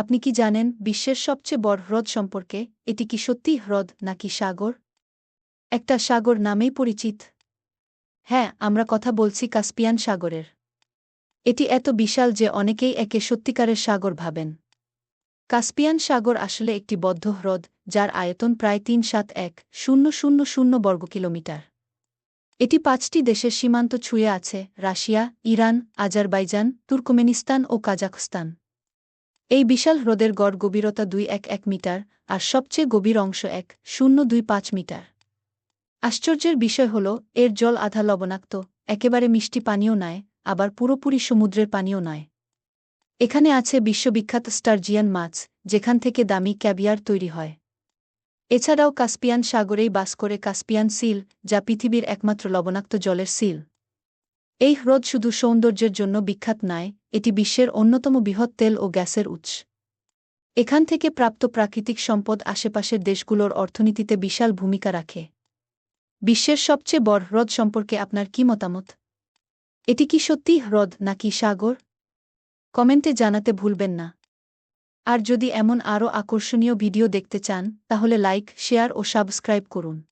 আপনি কি জানেন বিশ্বের সবচেয়ে বড় হ্রদ সম্পর্কে? এটি কি সত্যিই হ্রদ নাকি সাগর? একটা সাগর নামেই পরিচিত। হ্যাঁ আমরা কথা বলছি কাস্পিয়ান সাগরের। এটি এত বিশাল যে অনেকেই একে সত্যিকারের সাগর ভাবেন। কাস্পিয়ান সাগর আসলে একটি বদ্ধ হ্রদ, যার আয়তন প্রায় তিন সাত এক, শূন্য শূন্য শূন্য বর্গ কিলোমিটার। এটি পাঁচটি দেশের সীমান্ত ছুঁয়ে আছে, রাশিয়া, ইরান, আজারবাইজান, তুর্কমেনিস্তান ও কাজাখস্তান। এই বিশাল হ্রদের গড় গভীরতা দুই এক এক মিটার আর সবচেয়ে গভীর অংশ এক শূন্য দুই পাঁচ মিটার। আশ্চর্যের বিষয় হল, এর জল আধা লবণাক্ত, একেবারে মিষ্টি পানীয় নয়, আবার পুরোপুরি সমুদ্রের পানীয় নয়। এখানে আছে বিশ্ববিখ্যাত স্টারজিয়ান মাছ, যেখান থেকে দামি ক্যাবিয়ার তৈরি হয়। এছাড়াও কাস্পিয়ান সাগরেই বাস করে কাস্পিয়ান সিল, যা পৃথিবীর একমাত্র লবণাক্ত জলের সিল। এই হ্রদ শুধু সৌন্দর্যের জন্য বিখ্যাত নয় এটি বিশ্বের অন্যতম বৃহৎ তেল ও গ্যাসের উৎস। এখান থেকে প্রাপ্ত প্রাকৃতিক সম্পদ আশেপাশের দেশগুলোর অর্থনীতিতে বিশাল ভূমিকা রাখে। বিশ্বের সবচেয়ে বড় হ্রদ সম্পর্কে আপনার কি মতামত? এটি কি সত্যি হ্রদ নাকি সাগর? কমেন্টে জানাতে ভুলবেন না। আর যদি এমন আরও আকর্ষণীয় ভিডিও দেখতে চান, তাহলে লাইক, শেয়ার ও সাবস্ক্রাইব করুন।